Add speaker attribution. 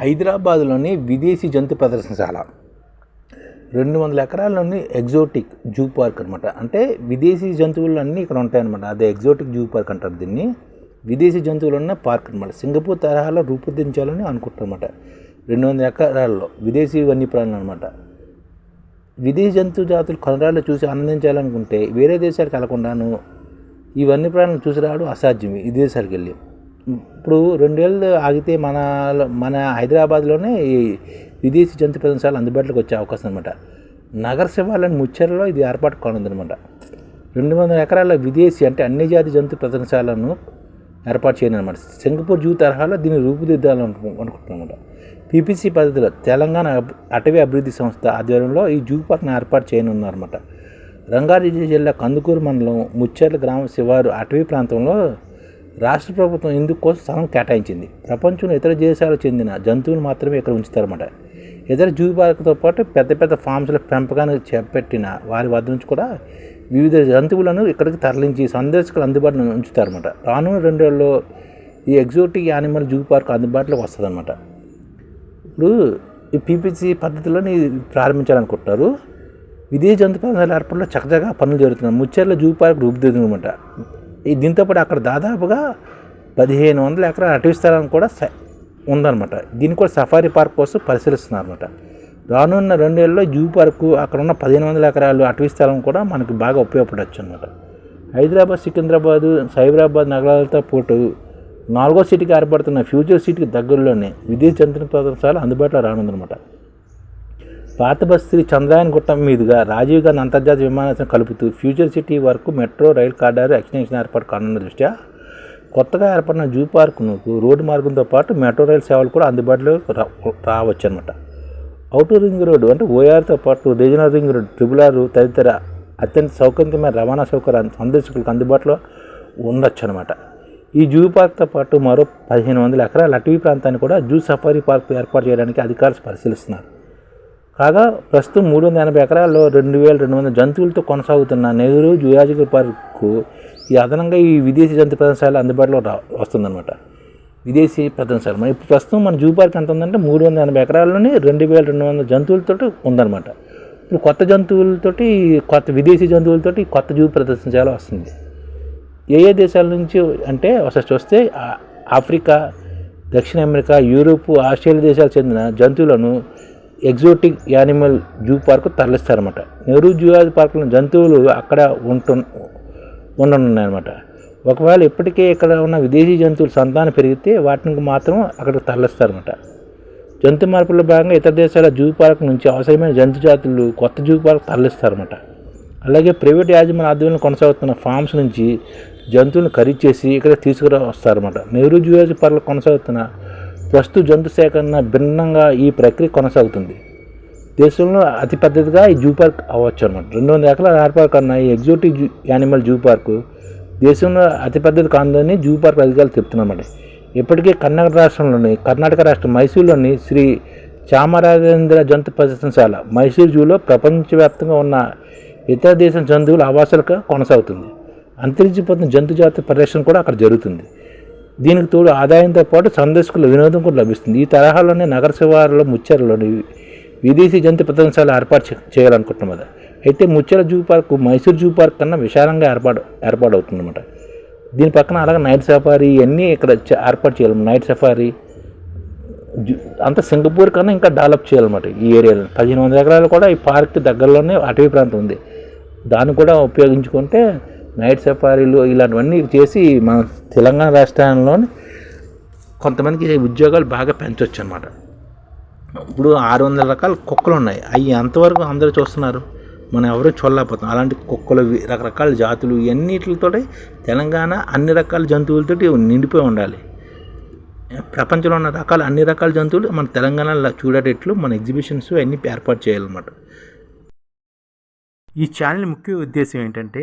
Speaker 1: హైదరాబాద్లోని విదేశీ జంతు ప్రదర్శనశాల. రెండు వందల ఎకరాల్లోని ఎగ్జోటిక్ జూ పార్క్ అనమాట అంటే విదేశీ జంతువులు అన్నీ ఇక్కడ ఉంటాయన్నమాట. అదే ఎగ్జోటిక్ జూ పార్క్ అంటారు దీన్ని. విదేశీ జంతువులు ఉన్న పార్క్ అనమాట సింగపూర్ తరహాలో రూపొందించాలని అనుకుంటారన్నమాట రెండు వందల ఎకరాల్లో విదేశీ వన్యప్రాణులు అనమాట విదేశీ జంతు జాతులు కొనరాళ్ళు చూసి ఆనందించాలనుకుంటే వేరే దేశాలకు వెళ్ళకుండాను ఈ వన్యప్రాణులు చూసి రావడం అసాధ్యం ఈ దేశాలకు వెళ్ళి ఇప్పుడు రెండేళ్ళు ఆగితే మన మన హైదరాబాద్లోనే ఈ విదేశీ జంతు ప్రదర్శనలు అందుబాటులోకి వచ్చే అవకాశం అనమాట నగర శివాలని ముచ్చెరలో ఇది ఏర్పాటు కానుందనమాట రెండు వందల ఎకరాల విదేశీ అంటే అన్ని జాతి జంతు ప్రదర్శనలను ఏర్పాటు చేయనమాట సింగపూర్ జూ తరహాలో దీన్ని రూపుదిద్దాలని అనుకుంటున్నమాట పీపీసీ పద్ధతిలో తెలంగాణ అటవీ అభివృద్ధి సంస్థ ఆధ్వర్యంలో ఈ జూ పార్క్ను ఏర్పాటు చేయనున్నారన్నమాట. రంగారెడ్డి జిల్లా కందుకూరు మండలం ముచ్చెర్ల గ్రామ శివారు అటవీ ప్రాంతంలో రాష్ట్ర ప్రభుత్వం ఇందుకోసం స్థలం కేటాయించింది. ప్రపంచంలో ఇతర దేశాలకు చెందిన జంతువులు మాత్రమే ఇక్కడ ఉంచుతారన్నమాట. ఇతర జూ పార్కుతో పాటు పెద్ద పెద్ద ఫామ్స్ల పెంపకానికి చేపట్టిన వారి వద్ద నుంచి కూడా వివిధ జంతువులను ఇక్కడికి తరలించి సందర్శకులు అందుబాటులో ఉంచుతారన్నమాట. రానున్న రెండేళ్ళలో ఈ ఎగ్జోటిక్ యానిమల్ జూ పార్క్ అందుబాటులోకి వస్తుందన్నమాట. ఇప్పుడు ఈ పీపీసీ పద్ధతిలోని ప్రారంభించాలనుకుంటున్నారు. విదేశీ జంతు ప్రదర్శనల ఏర్పాటులో చక్కగా పనులు జరుగుతున్నాయి. ముచ్చెర్ల జూ పార్క్ రూపుదిద్దునమాట ఈ దీంతో పాటు అక్కడ దాదాపుగా పదిహేను వందల ఎకరాల అటవీ స్థలం కూడా ఉందన్నమాట. దీన్ని కూడా సఫారీ పార్క్ కోసం పరిశీలిస్తున్నారన్నమాట. రానున్న రెండేళ్ళలో జూ పార్కు అక్కడ ఉన్న పదిహేను వందల ఎకరాలు అటవీ స్థలం కూడా మనకు బాగా ఉపయోగపడవచ్చు అనమాట హైదరాబాద్ సికింద్రాబాద్ సైబరాబాద్ నగరాలతో పాటు నాలుగో సిటీకి ఏర్పడుతున్న ఫ్యూచర్ సిటీకి దగ్గరలోనే విదేశీ జంతు ప్రదర్శనలు అందుబాటులో రానుందనమాట పాత బస్తీ చంద్రాయన్ గుట్టం మీదుగా రాజీవ్ గాంధీ అంతర్జాతీయ విమానాశ్రయం కలుపుతూ ఫ్యూచర్ సిటీ వరకు మెట్రో రైల్ కార్డారు ఎక్స్టెన్షన్ ఏర్పాటు కానున్న దృష్ట్యా? కొత్తగా ఏర్పడిన జూ పార్కుకు రోడ్డు మార్గంతో పాటు మెట్రో రైల్ సేవలు కూడా అందుబాటులో రా రావచ్చు అనమాట అవుటర్ రింగ్ రోడ్డు అంటే ఓఆర్తో పాటు regional ring road triple R తదితర అత్యంత సౌకర్యమైన రవాణా సౌకర్యాన్ని సందర్శకులకు అందుబాటులో ఉండొచ్చు అనమాట ఈ జూ పార్క్తో పాటు మరో పదిహేను వందల ఎకరాల అటవీ ప్రాంతాన్ని కూడా జూ సఫారీ పార్క్ ఏర్పాటు చేయడానికి అధికారులు పరిశీలిస్తున్నారు. కాగా ప్రస్తుతం మూడు వందల ఎనభై ఎకరాల్లో రెండు వేల రెండు వందల జంతువులతో కొనసాగుతున్న నెహ్రూ జూలాజికల్ పార్కు ఈ అదనంగా ఈ విదేశీ జంతు ప్రదర్శనలు అందుబాటులో రా వస్తుందన్నమాట. విదేశీ ప్రదర్శనలు. మరి ఇప్పుడు ప్రస్తుతం మన జూ పార్క్ ఎంత ఉందంటే మూడు వందల ఎనభై ఎకరాల్లోనే రెండు వేల రెండు వందల జంతువులతో ఉందన్నమాట. ఇప్పుడు కొత్త జంతువులతోటి కొత్త విదేశీ జంతువులతోటి కొత్త జూ ప్రదర్శనశాల వస్తుంది. ఏ ఏ దేశాల నుంచి అంటే ఒకసారి చూస్తే ఆఫ్రికా దక్షిణ అమెరికా యూరోప్ ఆస్ట్రేలియా దేశాలకు చెందిన జంతువులను ఎగ్జోటిక్ యానిమల్ జూ పార్కు తరలిస్తారనమాట నెహ్రూ జూలాజీ పార్కులో జంతువులు అక్కడ ఉంటు ఉండనున్నాయన్నమాట. ఒకవేళ ఇప్పటికే ఇక్కడ ఉన్న విదేశీ జంతువుల సంతానం పెరిగితే వాటిని మాత్రం అక్కడికి తరలిస్తారన్నమాట. జంతు మార్పుల్లో భాగంగా ఇతర దేశాల జూ పార్క్ నుంచి అవసరమైన జంతు జాతులు కొత్త జూ పార్క్ తరలిస్తారన్నమాట. అలాగే ప్రైవేట్ యాజమాన్య ఆధ్వర్యంలో కొనసాగుతున్న ఫామ్స్ నుంచి జంతువులను ఖరీదు చేసి ఇక్కడ తీసుకురా వస్తారన్నమాట నెహ్రూ జూలాజీ పార్క్లో కొనసాగుతున్న ప్రస్తుత జంతు సేకరణ భిన్నంగా ఈ ప్రక్రియ కొనసాగుతుంది. దేశంలో అతి పెద్దదిగా ఈ జూ పార్క్ అవ్వచ్చు అనమాట రెండు వందల ఎకరాల ఏర్పాటు కన్నా ఈ exotic zoo animal zoo park దేశంలో అతి పెద్దది జూ పార్క్ అధికారులు చెప్తున్నమాట ఇప్పటికే కర్ణాటక రాష్ట్రంలోని కర్ణాటక రాష్ట్రం మైసూరులోని శ్రీ చామరాజేంద్ర జంతు ప్రదర్శనశాల మైసూరు జూలో ప్రపంచవ్యాప్తంగా ఉన్న ఇతర దేశం జంతువుల ఆవాసాలుగా కొనసాగుతుంది. అంతరించిపోతున్న జంతు జాతి పరిరక్షణ కూడా అక్కడ జరుగుతుంది. దీనికి తోడు ఆదాయంతో పాటు సందర్శకుల వినోదం కూడా లభిస్తుంది. ఈ తరహాలోనే నగర శివారులో ముచ్చెరలోని విదేశీ జంతు ప్రదర్శనశాల ఏర్పాటు చేయాలనుకుంటున్నాం కదా అయితే Mucherla zoo park Mysore zoo park కన్నా విశాలంగా ఏర్పాటు ఏర్పాటు అవుతుందన్నమాట దీని పక్కన అలాగే నైట్ సఫారీ ఇవన్నీ ఇక్కడ ఏర్పాటు చేయాలి. నైట్ సఫారీ అంత సింగపూర్ కన్నా ఇంకా డెవలప్ చేయాలన్నమాట ఈ ఏరియాలో. పదిహేను వందల ఎకరాలు కూడా ఈ పార్క్ దగ్గరలోనే అటవీ ప్రాంతం ఉంది. దాన్ని కూడా ఉపయోగించుకుంటే నైట్ సఫారీలు ఇలాంటివన్నీ చేసి మన తెలంగాణ రాష్ట్రంలోని కొంతమందికి ఉద్యోగాలు బాగా పెంచవచ్చు అనమాట ఇప్పుడు ఆరు వందల రకాల కుక్కలు ఉన్నాయి అవి అంతవరకు అందరూ చూస్తున్నారు. మనం ఎవరు చూడలేకపోతాం అలాంటి కుక్కలు రకరకాల జాతులు ఇవన్నిటితో తెలంగాణ అన్ని రకాల జంతువులతోటి నిండిపోయి ఉండాలి. ప్రపంచంలో ఉన్న రకాల అన్ని రకాల జంతువులు మన తెలంగాణలో చూడేటట్లు మన ఎగ్జిబిషన్స్ అన్నీ ఏర్పాటు చేయాలన్నమాట. ఈ ఛానల్ ముఖ్య ఉద్దేశం ఏంటంటే